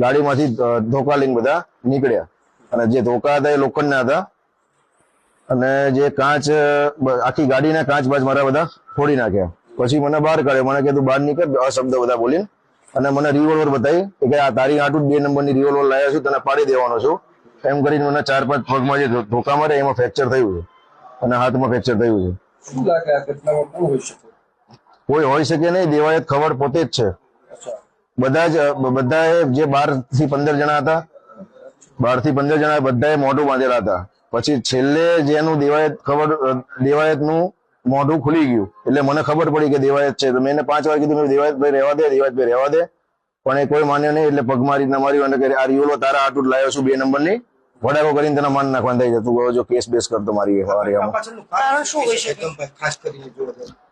ગાડીમાંથી ધોકા લઈને બધા નીકળ્યા. અને જે ધોકા હતા એ લોખંડના હતા. અને જે કાચ આખી ગાડીના કાચ બાજ મારા બધા ફોડી નાખ્યા. પછી મને બહાર કાઢ્યો. મને કીધું બહાર નીકળ. શબ્દ બધા બોલીને. અને મને રિવોલ્વર બતાવી કે આ તારી આટું બે નંબરની રિવોલ્વર લાવ્યા છું તને પાડી દેવાનો છું. એમ કરીને મને ચાર પાંચ પગમાં જે ધોકા મારે એમાં ફ્રેક્ચર થયું છે. અને હાથમાં ફ્રેક્ચર થયું છે. શું લાગે આ ઘટનામાં કોણ હોઈ શકે? કોઈ હોઈ શકે નહીં. દેવાયત ખબર પોતે જ છે. બધા જ બધાએ જે બારથી પંદર જણા હતા બારથી પંદર જણા બધાએ મોઢું બાંધેલા હતા. પછી છેલ્લે જેનું દેવાયત ખબર દેવાયતનું મોઢું ખુલી ગયું. એટલે મને ખબર પડી કે દેવાયત છે. તો મેં એને પાંચ વાર કીધું મેં દેવાયત ભાઈ રહેવા દે દેવાયત ભાઈ રહેવા દે. પણ એ કોઈ માન્યો નહીં એટલે પગ મારી ના માર્યું અને કે આ રિયોલો તારા આટું લાવ્યો છું બે નંબરની. વડાકો કરીને તને માન નાખવાનું થઈ જતું જો કેસ બેસ કરતો મારી કારણ શું હોય શકે? ખાસ કરીને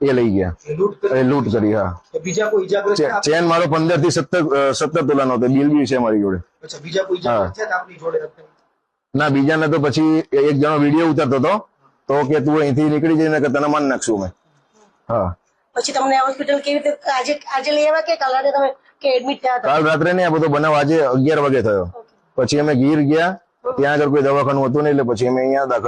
એ લઈ ગયા. એ લૂંટ કરી. એ લૂંટ કરી હા. બીજા કોઈ ચેન મારો પંદરથી સત્તર સત્તર તોલાનો હતો. બિલ બી છે મારી જોડે. અચ્છા બીજા કોઈ આપની જોડે ના બીજાને તો પછી એક જણો વીડિયો ઉતારતો હતો. તો કે તું અહીંથી નીકળી જઈને કે તને માન નાખશું અમે હા. પછી તમને હોસ્પિટલ કેવી રીતે આજે આજે લઈ આવ્યા કે કાલ રાતે તમે કે એડમિટ થયા કાલ રાત્રે ને આ બધો બનાવ આજે અગિયાર વાગે થયો. પછી અમે ગીર ગયા. ત્યાં આગળ કોઈ દવાખાનું હતું નહીં એટલે પછી અમે અહીંયા દાખલ